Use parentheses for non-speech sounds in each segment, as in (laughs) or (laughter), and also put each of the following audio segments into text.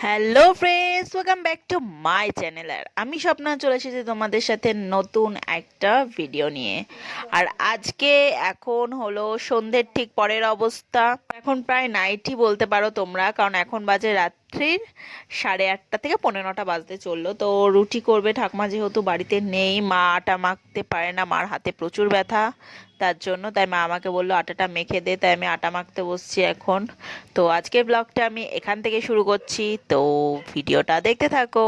Hello friends welcome back to my channel আর আমি স্বপ্না চলে এসেছি তোমাদের সাথে নতুন একটা ভিডিও নিয়ে। আর আজকে এখন হলো সন্ধ্যের ঠিক পরের অবস্থা। এখন প্রায় নাইটই বলতে পারো তোমরা, কারণ এখন বাজে রাত্রির সাড়ে আটটা থেকে পনেরো নটা বাজতে চলল। তো রুটি করবে ঠাকমা যেহেতু বাড়িতে নেই, মা আটা মাখতে পারে না, মার হাতে প্রচুর ব্যথা, তার জন্য তাই মা আমাকে বলল আটাটা মেখে দে, তাই আমি আটা মাখতে বসছি এখন। তো আজকে ব্লগটা আমি এখান থেকে শুরু করছি। তো ভিডিওটা দেখতে থাকো।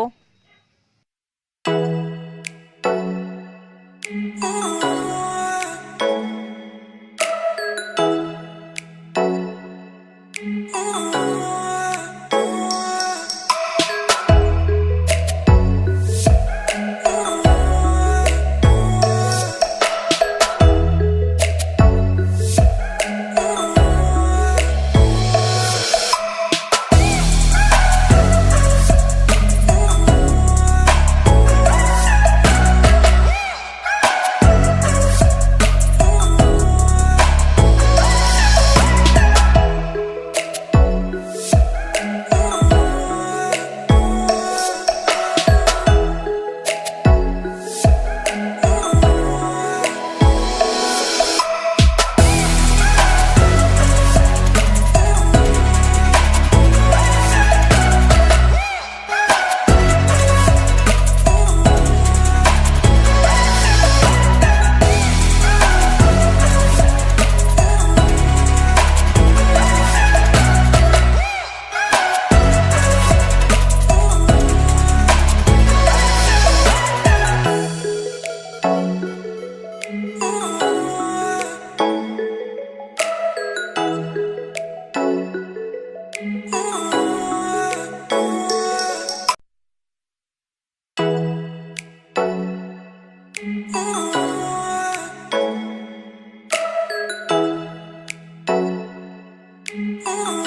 Oh.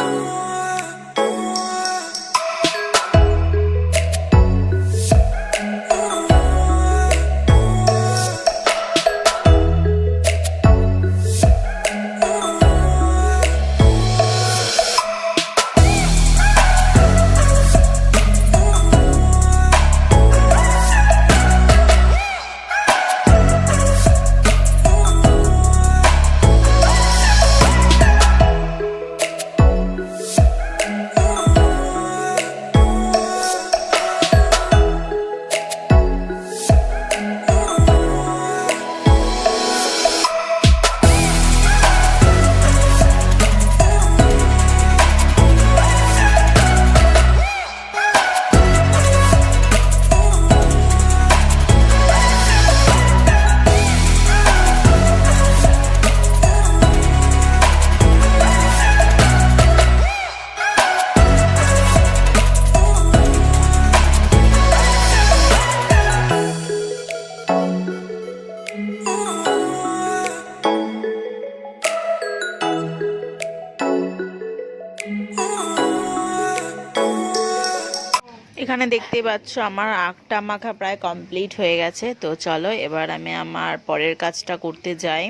এখানে দেখতে পাচ্ছ আমার আখটা মাখা প্রায় কমপ্লিট হয়ে গেছে। তো চলো, এবার আমি আমার পরের কাজটা করতে যাই।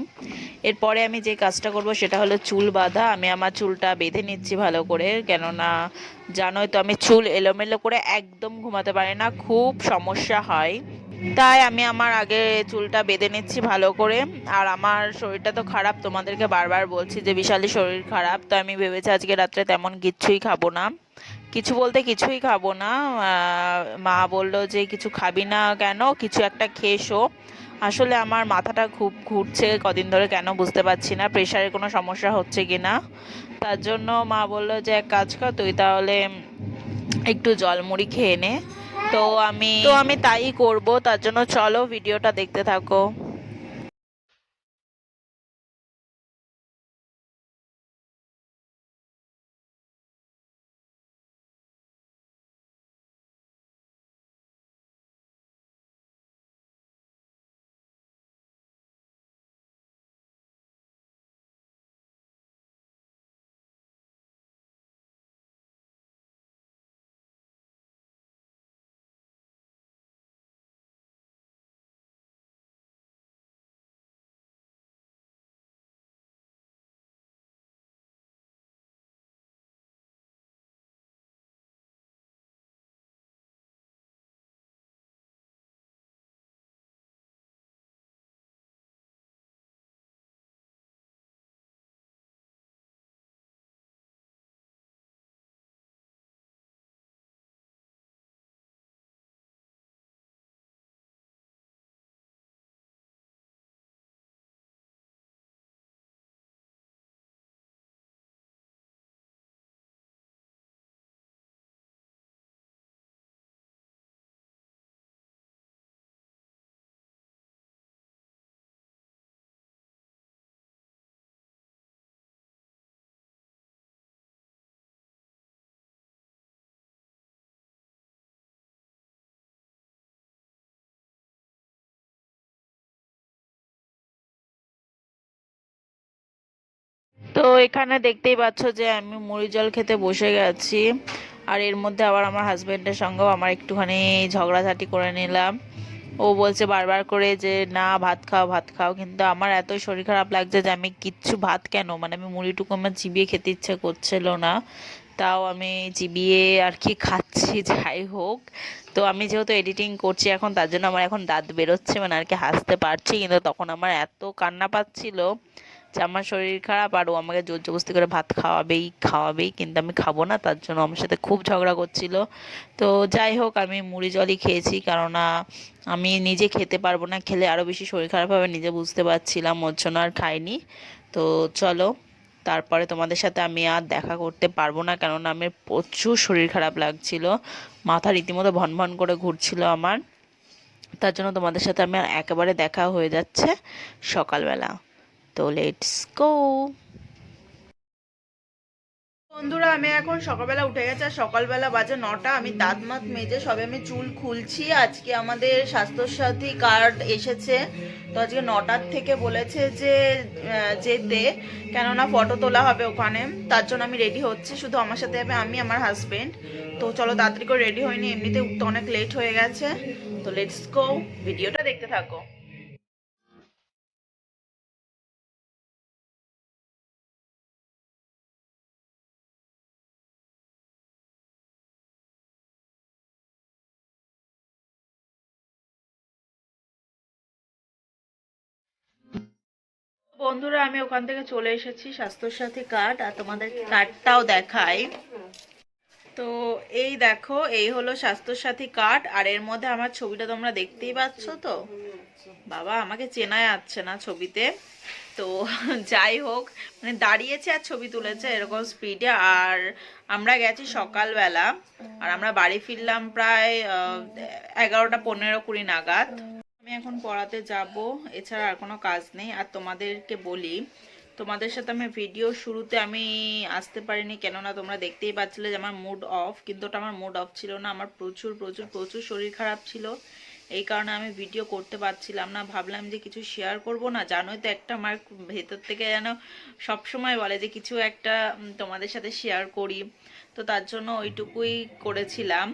এরপরে আমি যে কাজটা করব সেটা হলো চুল বাঁধা। আমি আমার চুলটা বেঁধে নিচ্ছি ভালো করে, কেননা জানোই তো আমি চুল এলোমেলো করে একদম ঘুমাতে পারি না, খুব সমস্যা হয়। তাই আমি আমার আগে চুলটা বেঁধে নিচ্ছি ভালো করে। আর আমার শরীরটা তো খারাপ, তোমাদেরকে বারবার বলছি যে বিশালই শরীর খারাপ। তো আমি ভেবেছি আজকে রাত্রে তেমন কিচ্ছুই খাব না। কিছু বলতে কিছুই খাব না। মা বলল যে, কিছু খাবি না কেন? কিছু একটা খেয়ে শো আসলে আমার মাথাটা খুব ঘুরছে, কদিন ধরে কেন বুঝতে পারছি না প্রেশারের কোনো সমস্যা হচ্ছে কি না তার জন্য মা বলল যে, এক কাজ কর, তুই তাহলে একটু জলমুড়ি খেয়ে নে। তো আমি তো আমি তাই করব, তার জন্য চলো ভিডিওটা দেখতে থাকো। তো এখানে দেখতেই পাচ্ছ যে আমি মুড়ি জল খেতে বসে গেছি। আর এর মধ্যে আবার আমার হাজবেন্ডের সঙ্গেও আমার একটুখানি ঝগড়াঝাটি করে নিলাম। ও বলছে বারবার করে যে, না, ভাত খাও ভাত খাও। কিন্তু আমার এত শরীর খারাপ লাগছে যে আমি কিচ্ছু ভাত কেন? মানে আমি মুড়িটুকু আমার চিবিয়ে খেতে ইচ্ছে করছিল না। তাও আমি চিবিয়ে আর কি খাচ্ছি, (laughs) যাই হোক। তো আমি যেহেতু এডিটিং করছি এখন, তার জন্য আমার এখন দাঁত বেরোচ্ছে মানে আর কি হাসতে পারছি। কিন্তু তখন আমার এত কান্না পাচ্ছিল যে আমার শরীর খারাপ আর ও আমাকে জোর জবস্তি করে ভাত খাওয়াবেই খাওয়াবেই, কিন্তু আমি খাব না, তার জন্য আমার সাথে খুব ঝগড়া করছিল। তো যাই হোক, আমি মুড়ি জলই খেয়েছি, কেননা আমি নিজে খেতে পারব না, খেলে আরও বেশি শরীর খারাপ হবে, নিজে বুঝতে পারছিলাম, ওর জন্য আর খাইনি। তো চলো, তারপরে তোমাদের সাথে আমি আর দেখা করতে পারব না, কেননা আমার প্রচুর শরীর খারাপ লাগছিল। মাথা রীতিমতো ভন ভন করে ঘুরছিল আমার। তার জন্য তোমাদের সাথে আমি আর একেবারে দেখা হয়ে যাচ্ছে সকালবেলা। তো লেটস গো বন্ধুরা, আমি এখন সকালবেলা উঠে গেছে আর সকালবেলা বাজে নটা। আমি দাঁত মাত মেজে সবে আমি চুল খুলছি। আজকে আমাদের স্বাস্থ্যসাথী কার্ড এসেছে। তো আজকে নটার থেকে বলেছে যে যেতে। কেননা ফটো তোলা হবে ওখানে। তার জন্য আমি রেডি হচ্ছি। শুধু আমার সাথে যাবে আমি, আমার হাজবেন্ড তো চলো তাড়াতাড়ি করে রেডি হয়নি। এমনিতে উঠতে অনেক লেট হয়ে গেছে। তো লেটস গো ভিডিওটা দেখতে থাকো। বন্ধুরা, আমি ওখান থেকে চলে এসেছি স্বাস্থ্যসাথী কার্ড, আর তোমাদের কার্ডটাও দেখাই। তো এই দেখো, এই হলো স্বাস্থ্যসাথী কার্ড, আর এর মধ্যে আমার ছবিটা তোমরা দেখতেই পাচ্ছ তো? বাবা, আমাকে চেনা যাচ্ছে না ছবিতে। তো (laughs) যাই হোক মানে দাঁড়িয়েছে আর ছবি তুলেছে এরকম স্পিডে, আর আমরা গেছি সকালবেলা, আর আমরা বাড়ি ফিরলাম প্রায় এগারোটা পনেরো কুড়ি নাগাদ। আমি এখন পড়াতে যাব, এছাড়া আর কোনো কাজ নেই। আর তোমাদেরকে বলি, তোমাদের সাথে আমি ভিডিও শুরুতে আমি আসতে পারিনি, কেননা তোমরা দেখতেই পাচ্ছিলে যে আমার মুড অফ কিন্তু ওটা আমার মুড অফ ছিল না। আমার প্রচুর প্রচুর প্রচুর শরীর খারাপ ছিল। এই কারণে আমি ভিডিও করতে পারছিলাম না। ভাবলাম যে কিছু শেয়ার করব না। জানোই তো একটা আমার ভেতর থেকে যেন সব সময় বলে যে কিছু একটা তোমাদের সাথে শেয়ার করি। তো তার জন্য ওইটুকুই করেছিলাম।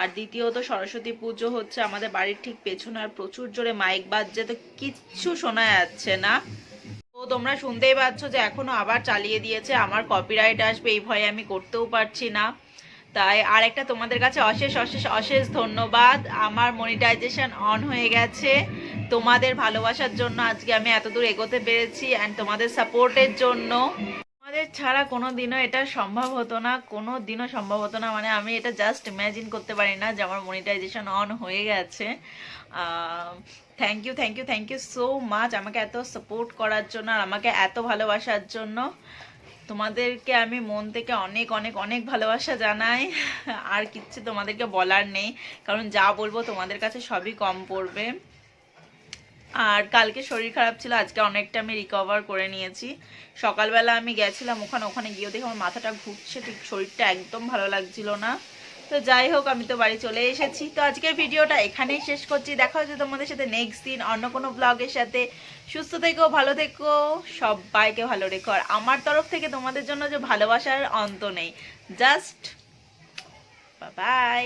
আর দ্বিতীয়ত সরস্বতী পুজো হচ্ছে আমাদের বাড়ির ঠিক পেছনে আর প্রচুর জোরে মাইক বাজছে, তো কিচ্ছু শোনা যাচ্ছে না। তো তোমরা শুনতেই পাচ্ছ যে এখনও আবার চালিয়ে দিয়েছে, আমার কপিরাইট আসবে, এই ভয়ে আমি করতেও পারছি না। তাই আর একটা তোমাদের কাছে অশেষ অশেষ অশেষ ধন্যবাদ। আমার মনিটাইজেশন অন হয়ে গেছে। তোমাদের ভালোবাসার জন্য আজকে আমি এতদূর এগোতে পেরেছি অ্যান্ড তোমাদের সাপোর্টের জন্য। আমাদের ছাড়া কোনো দিনও এটা সম্ভব হতো না কোনো দিনও সম্ভব হতো না। মানে আমি এটা জাস্ট ইম্যাজিন করতে পারি না যে আমার মনিটাইজেশন অন হয়ে গেছে। Thank you thank you thank you so much আমাকে এত সাপোর্ট করার জন্য আর আমাকে এত ভালোবাসার জন্য। তোমাদেরকে আমি মন থেকে অনেক অনেক অনেক ভালোবাসা জানাই। আর কিচ্ছু তোমাদেরকে বলার নেই, কারণ যা বলব তোমাদের কাছে সবই কম পড়বে। আর কালকে শরীর খারাপ ছিল, আজকে অনেকটা আমি রিকভার করে নিয়েছি। সকালবেলা আমি গেছিলাম ওখানে ওখানে গিয়ে দেখে আমার মাথাটা ঘুরছে, ঠিক শরীরটা একদম ভালো লাগছিল না। তো যাই হোক, আমি তো বাড়ি চলে এসেছি। তো আজকের ভিডিওটা এখানেই শেষ করছি। দেখা হচ্ছে তোমাদের সাথে নেক্সট দিন অন্য কোনো ব্লগের সাথে। সুস্থ থেকো, ভালো থেকো, সবাইকে ভালো রেখো। আর আমার তরফ থেকে তোমাদের জন্য যে ভালোবাসার অন্ত নেই। Just by